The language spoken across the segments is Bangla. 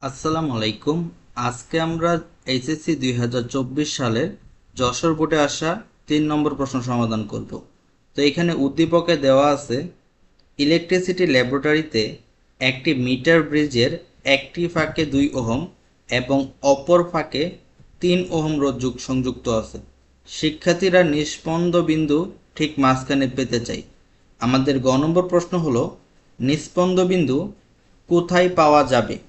আসসালামু আলাইকুম। আজকে আমরা এইচএসসি দুই হাজার চব্বিশ সালের যশোর বোর্ডে আসা তিন নম্বর প্রশ্ন সমাধান করব। তো এখানে উদ্দীপকে দেওয়া আছে, ইলেকট্রিসিটি ল্যাবরেটরিতে একটি মিটার ব্রিজের একটি ফাঁকে দুই ওহম এবং অপর ফাঁকে তিন ওহম যুগ- সংযুক্ত আছে। শিক্ষার্থীরা নিষ্পন্দ বিন্দু ঠিক মাঝখানে পেতে চাই। আমাদের গ নম্বর প্রশ্ন হলো, নিষ্পন্দ বিন্দু কোথায় পাওয়া যাবে?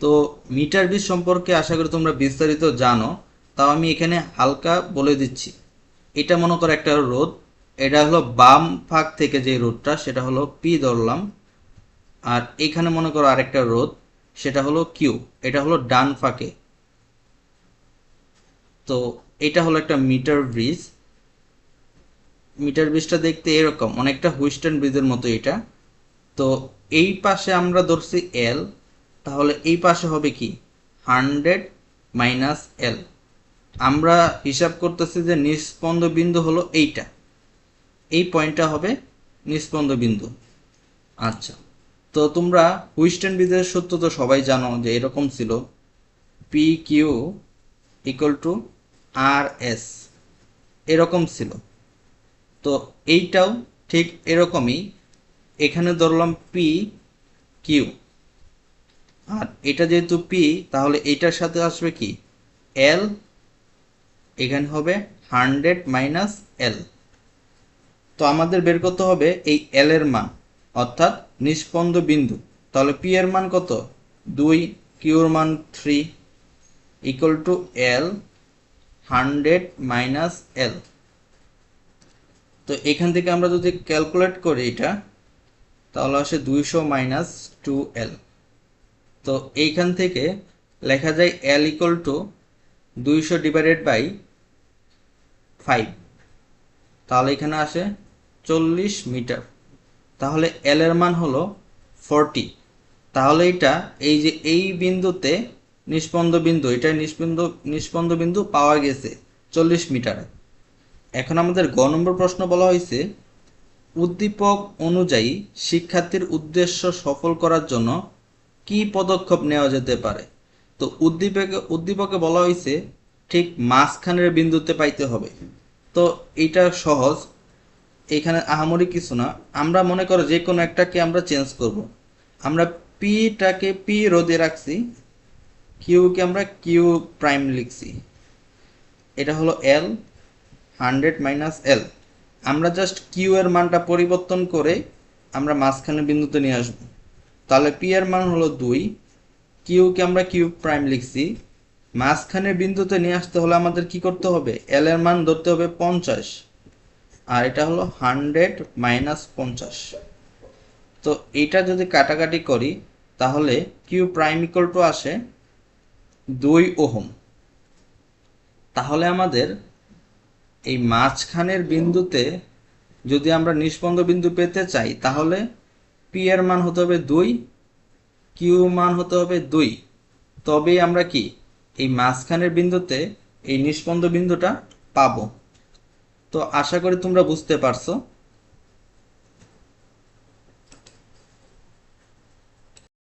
তো মিটার বিজ সম্পর্কে আশা করি তোমরা বিস্তারিত জানো, তাও আমি এখানে হালকা বলে দিচ্ছি। এটা মনে করো একটা রোদ, এটা হলো বাম ফাঁক থেকে যে রোদটা, সেটা হলো পি ধরলাম। আর এখানে মনে করো আরেকটা রোদ, সেটা হলো কিউ এটা হলো ডান ফাঁকে। তো এটা হলো একটা মিটার ব্রিজ মিটার ব্রিজটা দেখতে এরকম, অনেকটা হুইস্টার্ন ব্রিজের মতো এটা। তো এই পাশে আমরা ধরছি এল তাহলে এই পাশে হবে কি? Hundred minus L. আমরা হিসাব করতেছি যে নিষ্পন্দ বিন্দু হলো এইটা। এই পয়েন্টটা হবে নিষ্পন্দ বিন্দু আচ্ছা। তো তোমরা হুইস্টার্ন ব্রিজের সূত্র তো সবাই জানো যে এরকম ছিল। P Q equal to R S এরকম ছিল। তো এইটাও ঠিক এরকমই। এখানে ধরলাম পি কিউ আর এটা যেহেতু পি তাহলে এটার সাথে আসবে কি? এল এখানে হবে হান্ড্রেড মাইনাস এল তো আমাদের বের করতে হবে এই এল এর মান, অর্থাৎ নিষ্পন্দ বিন্দু। তাহলে পি এর মান কত? দুই কিউর মান three equal to L hundred minus L তো এখান থেকে আমরা যদি ক্যালকুলেট করি এটা, তাহলে আসে দুইশো মাইনাস টু এল তো এইখান থেকে লেখা যায় এল ইকুয়াল টু দুইশো ডিভাইডেড বাই ফাইভ তাহলে এখানে আসে চল্লিশ মিটার। তাহলে এল এর মান হলো ফোরটি তাহলে এটা এই যে এই বিন্দুতে নিষ্পন্দ বিন্দু এটা নিষ্পন্দ নিষ্পন্দ বিন্দু পাওয়া গেছে চল্লিশ মিটারে। এখন আমাদের গ নম্বর প্রশ্ন বলা হয়েছে, উদ্দীপক অনুযায়ী শিক্ষার্থীর উদ্দেশ্য সফল করার জন্য কি পদক্ষেপ নেওয়া যেতে পারে? তো উদ্দীপকে উদ্দীপকে বলা হয়েছে, ঠিক মাঝখানের বিন্দুতে পাইতে হবে। তো এটা সহজ, এখানে আহামরি কিছু না। আমরা মনে করো যে কোনো একটাকে আমরা চেঞ্জ করব। আমরা পিটাকে পি রোদে রাখছি কিউকে আমরা কিউ প্রাইম লিখছি। এটা হলো এল হান্ড্রেড মাইনাস এল আমরা জাস্ট কিউ এর মানটা পরিবর্তন করে আমরা মাঝখানে বিন্দুতে নিয়ে আসব। তাহলে পি এর মান হলো দুই। কিউকে আমরা কিউ প্রাইম লিখছি। মাঝখানে বিন্দুতে নিয়ে আসতে হলে আমাদের কি করতে হবে? এল এর মান ধরতে হবে পঞ্চাশ। আর এটা হলো হান্ড্রেড মাইনাস পঞ্চাশ। তো এটা যদি কাটাকাটি করি, তাহলে কিউ প্রাইম ইকুয়াল টু আসে দুই ওহম। তাহলে আমাদের এই মাঝখানের বিন্দুতে যদি আমরা নিষ্পন্দ বিন্দু পেতে চাই, তাহলে পি এর মান হতে হবে দুই কিউ মান হতে হবে দুই। তবেই আমরা কি এই মাঝখানের বিন্দুতে এই নিষ্পন্দ বিন্দুটা পাবো? তো আশা করি তোমরা বুঝতে পারছ।